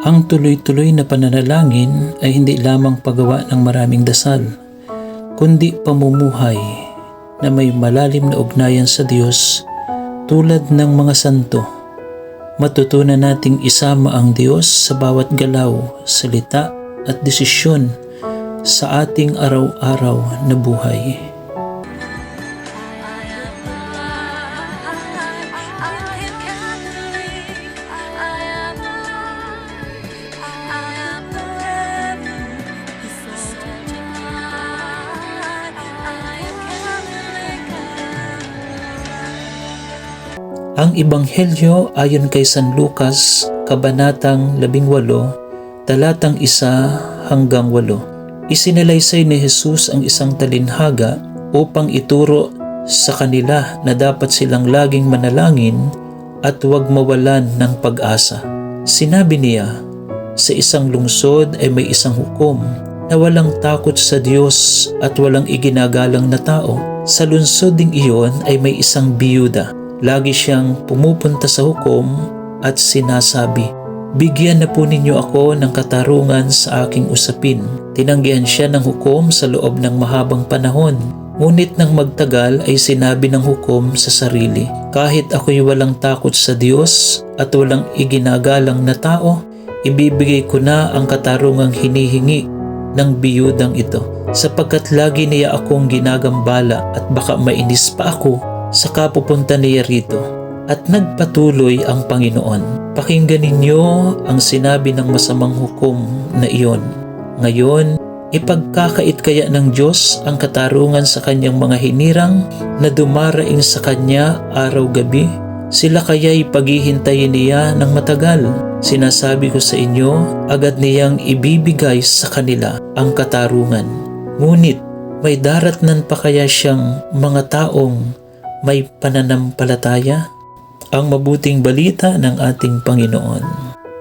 Ang tuloy-tuloy na pananalangin ay hindi lamang paggawa ng maraming dasal, kundi pamumuhay na may malalim na ugnayan sa Diyos tulad ng mga santo. Matutunan nating isama ang Diyos sa bawat galaw, salita at desisyon sa ating araw-araw na buhay. Ang Ebanghelyo ayon kay San Lucas, Kabanatang 18, talatang 1 hanggang 8. Isinalaysay ni Jesus ang isang talinhaga upang ituro sa kanila na dapat silang laging manalangin at huwag mawalan ng pag-asa. Sinabi niya, sa isang lungsod ay may isang hukom na walang takot sa Diyos at walang iginagalang na tao. Sa lungsod ding iyon ay may isang biyuda Lagi siyang pumupunta sa hukom at sinasabi, Bigyan na po ninyo ako ng katarungan sa aking usapin. Tinanggihan siya ng hukom sa loob ng mahabang panahon. Ngunit nang magtagal ay sinabi ng hukom sa sarili, Kahit ako'y walang takot sa Diyos at walang iginagalang na tao, ibibigay ko na ang katarungang hinihingi ng biyudang ito sapagkat lagi niya akong ginagambala at baka mainis pa ako Saka pupunta niya rito at nagpatuloy ang Panginoon. Pakinggan ninyo ang sinabi ng masamang hukom na iyon. Ngayon, ipagkakait kaya ng Diyos ang katarungan sa kanyang mga hinirang na dumaraing sa kanya araw-gabi? Sila kaya'y paghihintayin niya ng matagal. Sinasabi ko sa inyo, agad niyang ibibigay sa kanila ang katarungan. Ngunit may daratnan pa kaya siyang mga taong may pananampalataya? Ang mabuting balita ng ating Panginoon.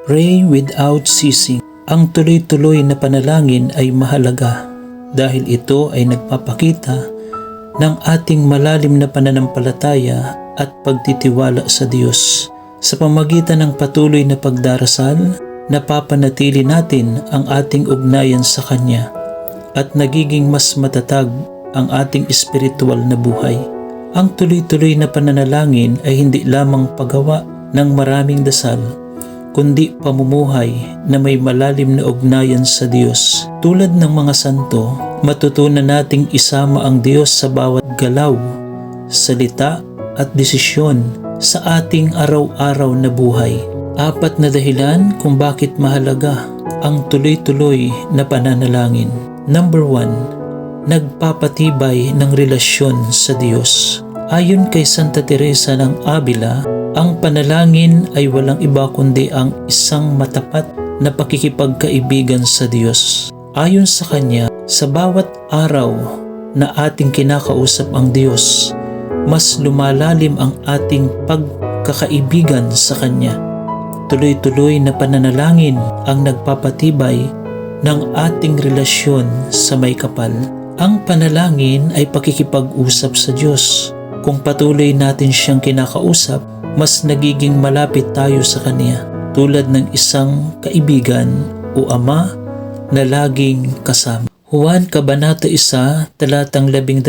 Pray without ceasing. Ang tuloy-tuloy na panalangin ay mahalaga dahil ito ay nagpapakita ng ating malalim na pananampalataya at pagtitiwala sa Diyos. Sa pamagitan ng patuloy na pagdarasal, napapanatili natin ang ating ugnayan sa Kanya at nagiging mas matatag ang ating espiritual na buhay. Ang tuloy-tuloy na pananalangin ay hindi lamang paggawa ng maraming dasal, kundi pamumuhay na may malalim na ugnayan sa Diyos. Tulad ng mga santo, matutunan nating isama ang Diyos sa bawat galaw, salita at desisyon sa ating araw-araw na buhay. Apat na dahilan kung bakit mahalaga ang tuloy-tuloy na pananalangin. Number one, nagpapatibay ng relasyon sa Diyos. Ayon kay Santa Teresa ng Avila, ang panalangin ay walang iba kundi ang isang matapat na pakikipagkaibigan sa Diyos. Ayon sa Kanya, sa bawat araw na ating kinakausap ang Diyos, mas lumalalim ang ating pagkakaibigan sa Kanya. Tuloy-tuloy na pananalangin ang nagpapatibay ng ating relasyon sa may kapal. Ang panalangin ay pakikipag-usap sa Diyos. Kung patuloy natin siyang kinakausap, mas nagiging malapit tayo sa Kanya tulad ng isang kaibigan o ama na laging kasama. Juan Kabanata 1, talatang 12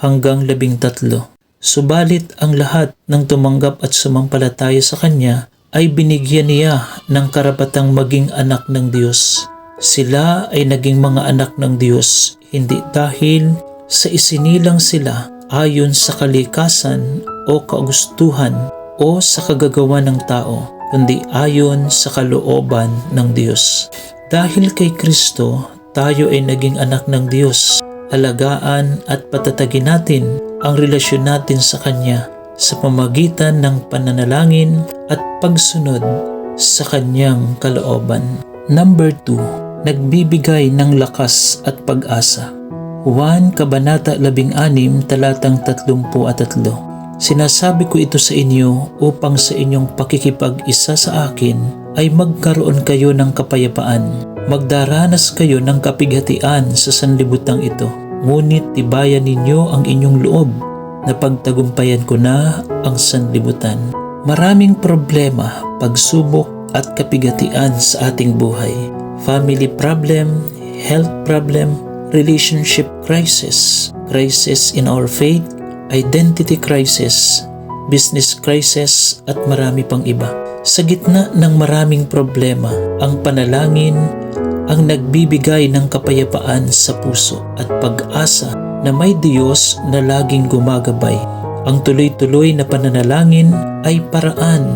hanggang 13. Subalit ang lahat ng tumanggap at sumampalataya sa Kanya ay binigyan niya ng karapatang maging anak ng Diyos. Sila ay naging mga anak ng Diyos hindi dahil sa isinilang sila ayon sa kalikasan o kaugustuhan o sa kagagawa ng tao, kundi ayon sa kalooban ng Diyos. Dahil kay Kristo, tayo ay naging anak ng Diyos. Alagaan at patatagin natin ang relasyon natin sa Kanya sa pamagitan ng pananalangin at pagsunod sa Kanyang kalooban. Number 2 nagbibigay ng lakas at pag-asa. Juan Kabanata 16 talatang 33 Sinasabi ko ito sa inyo upang sa inyong pakikipag-isa sa akin ay magkaroon kayo ng kapayapaan. Magdaranas kayo ng kapighatian sa sanlibutan ito. Ngunit tibayan ninyo ang inyong loob na pagtagumpayan ko na ang sanlibutan. Maraming problema, pagsubok at kapigatian sa ating buhay. Family problem, health problem, relationship crisis, crisis in our faith, identity crisis, business crisis at marami pang iba. Sa gitna ng maraming problema, ang panalangin ang nagbibigay ng kapayapaan sa puso at pag-asa na may Diyos na laging gumagabay. Ang tuloy-tuloy na pananalangin ay paraan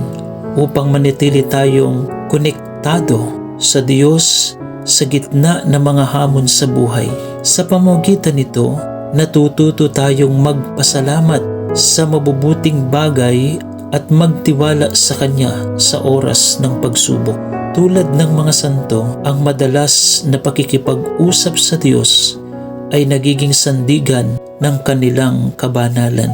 upang manitili tayong konektado sa Diyos sa gitna ng mga hamon sa buhay. Sa pamamagitan nito, natututo tayong magpasalamat sa mabubuting bagay at magtiwala sa Kanya sa oras ng pagsubok. Tulad ng mga santo, ang madalas na pakikipag-usap sa Diyos ay nagiging sandigan ng kanilang kabanalan.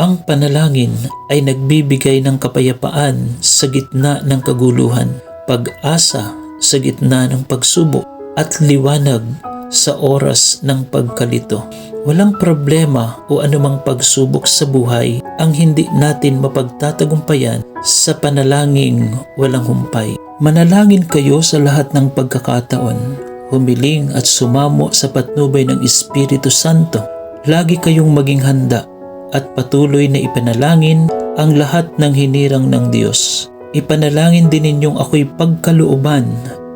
Ang panalangin ay nagbibigay ng kapayapaan sa gitna ng kaguluhan, pag-asa sa gitna ng pagsubok at liwanag sa oras ng pagkalito. Walang problema o anumang pagsubok sa buhay ang hindi natin mapagtatagumpayan sa panalangin walang humpay. Manalangin kayo sa lahat ng pagkakataon, humiling at sumamo sa patnubay ng Espiritu Santo. Lagi kayong maging handa at patuloy na ipanalangin ang lahat ng hinirang ng Diyos. Ipanalangin din ninyong ako'y pagkalooban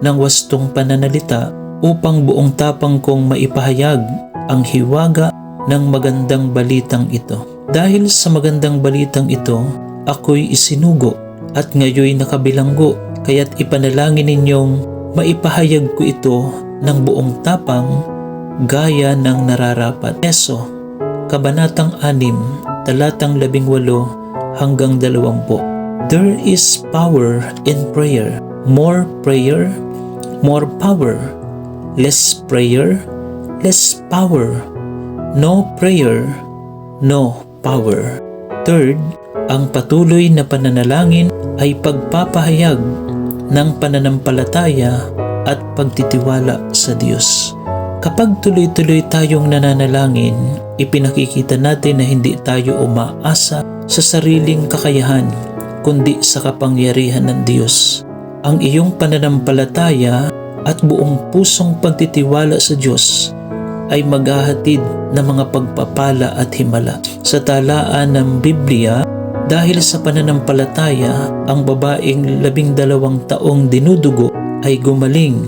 ng wastong pananalita upang buong tapang kong maipahayag ang hiwaga ng magandang balitang ito. Dahil sa magandang balitang ito, ako'y isinugo at ngayoy nakabilanggo, kaya't ipanalangin ninyong maipahayag ko ito ng buong tapang gaya ng nararapat. Eso, Kabanatang 6, talatang 18 hanggang 20. There is power in prayer. More prayer, more power. Less prayer, less power. No prayer, no power. Third, ang patuloy na pananalangin ay pagpapahayag ng pananampalataya at pagtitiwala sa Diyos. Kapag tuloy-tuloy tayong nananalangin, ipinakikita natin na hindi tayo umaasa sa sariling kakayahan, kundi sa kapangyarihan ng Diyos. Ang iyong pananampalataya at buong pusong pagtitiwala sa Diyos ay maghahatid ng mga pagpapala at himala. Sa talaan ng Biblia, dahil sa pananampalataya, ang babaeng labing dalawang taong dinudugo ay gumaling.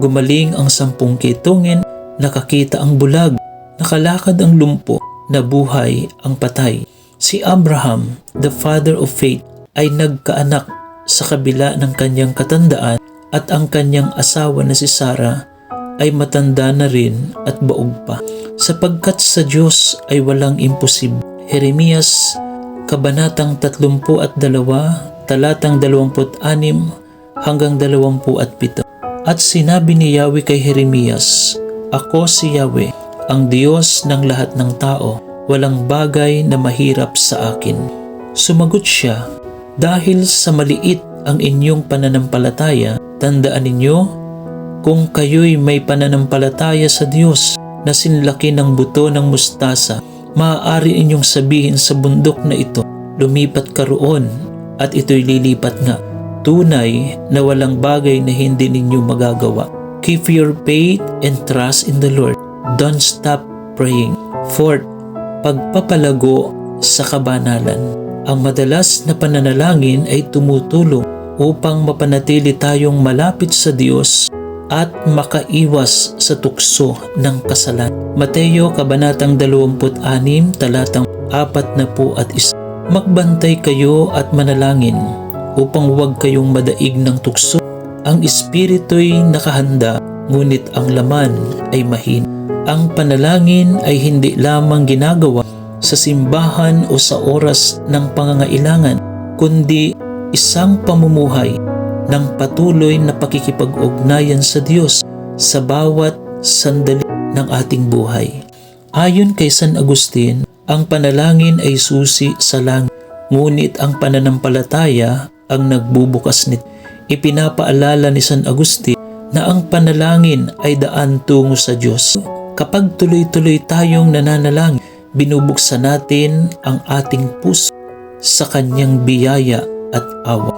Gumaling ang sampung kitungin, nakakita ang bulag, nakalakad ang lumpo, nabuhay ang patay. Si Abraham, the father of faith, ay nagkaanak sa kabila ng kanyang katandaan at ang kanyang asawa na si Sarah ay matanda na rin at baog pa. Sapagkat sa Diyos ay walang imposible. Jeremias, Kabanatang 32, talatang 26 hanggang 27. At sinabi ni Yahweh kay Jeremias, Ako si Yahweh, ang Diyos ng lahat ng tao, walang bagay na mahirap sa akin. Sumagot siya, dahil sa maliit ang inyong pananampalataya, tandaan ninyo, kung kayo'y may pananampalataya sa Diyos na sinlaki ng buto ng mustasa, maaari inyong sabihin sa bundok na ito, lumipat ka roon at ito'y lilipat nga. Tunay na walang bagay na hindi ninyo magagawa. Keep your faith and trust in the Lord. Don't stop praying. Fourth, pagpapalago sa kabanalan. Ang madalas na pananalangin ay tumutulong upang mapanatili tayong malapit sa Diyos at makaiwas sa tukso ng kasalan. Mateo Kabanatang 26, talatang 4 na po at isa. Magbantay kayo at manalangin upang huwag kayong madaig ng tukso. Ang espiritu'y nakahanda, ngunit ang laman ay mahin. Ang panalangin ay hindi lamang ginagawa sa simbahan o sa oras ng pangangailangan, kundi isang pamumuhay ng patuloy na pakikipag-ugnayan sa Diyos sa bawat sandali ng ating buhay. Ayon kay San Agustin, ang panalangin ay susi sa langit, ngunit ang pananampalataya ang nagbubukas nito. Ipinapaalala ni San Agustin na ang panalangin ay daan tungo sa Diyos. Kapag tuloy-tuloy tayong nananalangin, binubuksan natin ang ating puso sa kanyang biyaya at awa.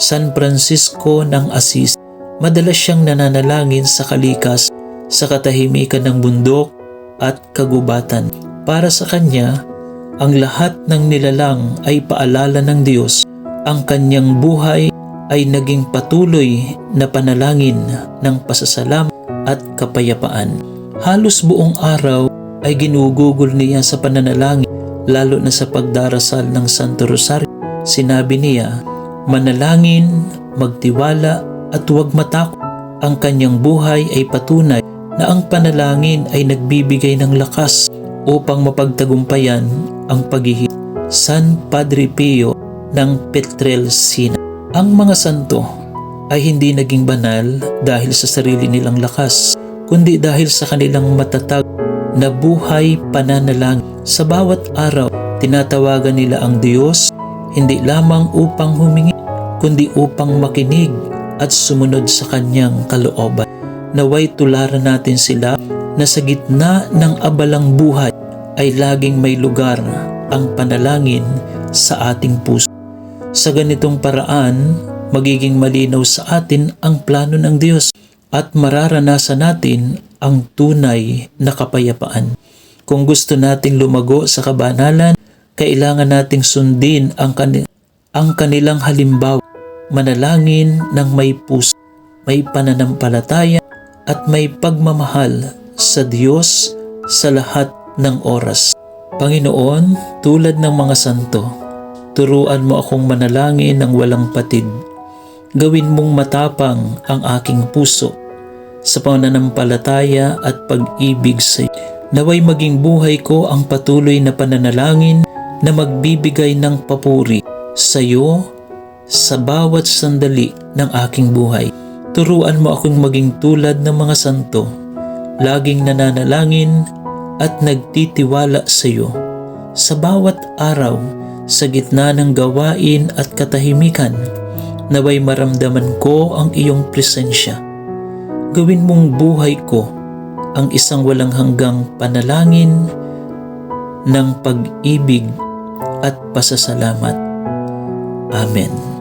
San Francisco ng Assisi. Madalas siyang nananalangin sa kalikas sa katahimikan ng bundok at kagubatan. Para sa kanya, ang lahat ng nilalang ay paalala ng Diyos. Ang kanyang buhay ay naging patuloy na panalangin ng pasasalam at kapayapaan. Halos buong araw ay ginugugol niya sa pananalangin lalo na sa pagdarasal ng Santo Rosario. Sinabi niya, manalangin, magtiwala at huwag matakot. Ang kanyang buhay ay patunay na ang panalangin ay nagbibigay ng lakas upang mapagtagumpayan ang paghihirap. San Padre Pio ng Petrelcina. Ang mga santo ay hindi naging banal dahil sa sarili nilang lakas, kundi dahil sa kanilang matatag na buhay pananalangin. Sa bawat araw, tinatawagan nila ang Diyos hindi lamang upang humingi, kundi upang makinig at sumunod sa kanyang kalooban. Naway tularan natin sila na sa gitna ng abalang buhay ay laging may lugar ang panalangin sa ating puso. Sa ganitong paraan, magiging malinaw sa atin ang plano ng Diyos at mararanasan natin ang tunay na kapayapaan. Kung gusto nating lumago sa kabanalan, kailangan nating sundin ang, kani- ang kanilang halimbawa. Manalangin ng may puso, may pananampalataya at may pagmamahal sa Diyos sa lahat ng oras. Panginoon, tulad ng mga santo, turuan mo akong manalangin ng walang patid. Gawin mong matapang ang aking puso sa pananampalataya at pag-ibig sa iyo. Naway maging buhay ko ang patuloy na pananalangin na magbibigay ng papuri sa iyo sa bawat sandali ng aking buhay. Turuan mo akong maging tulad ng mga santo, laging nananalangin at nagtitiwala sa iyo. Sa bawat araw, sa gitna ng gawain at katahimikan, naway maramdaman ko ang iyong presensya. Gawin mong buhay ko ang isang walang hanggang panalangin ng pag-ibig at pasasalamat. Amen.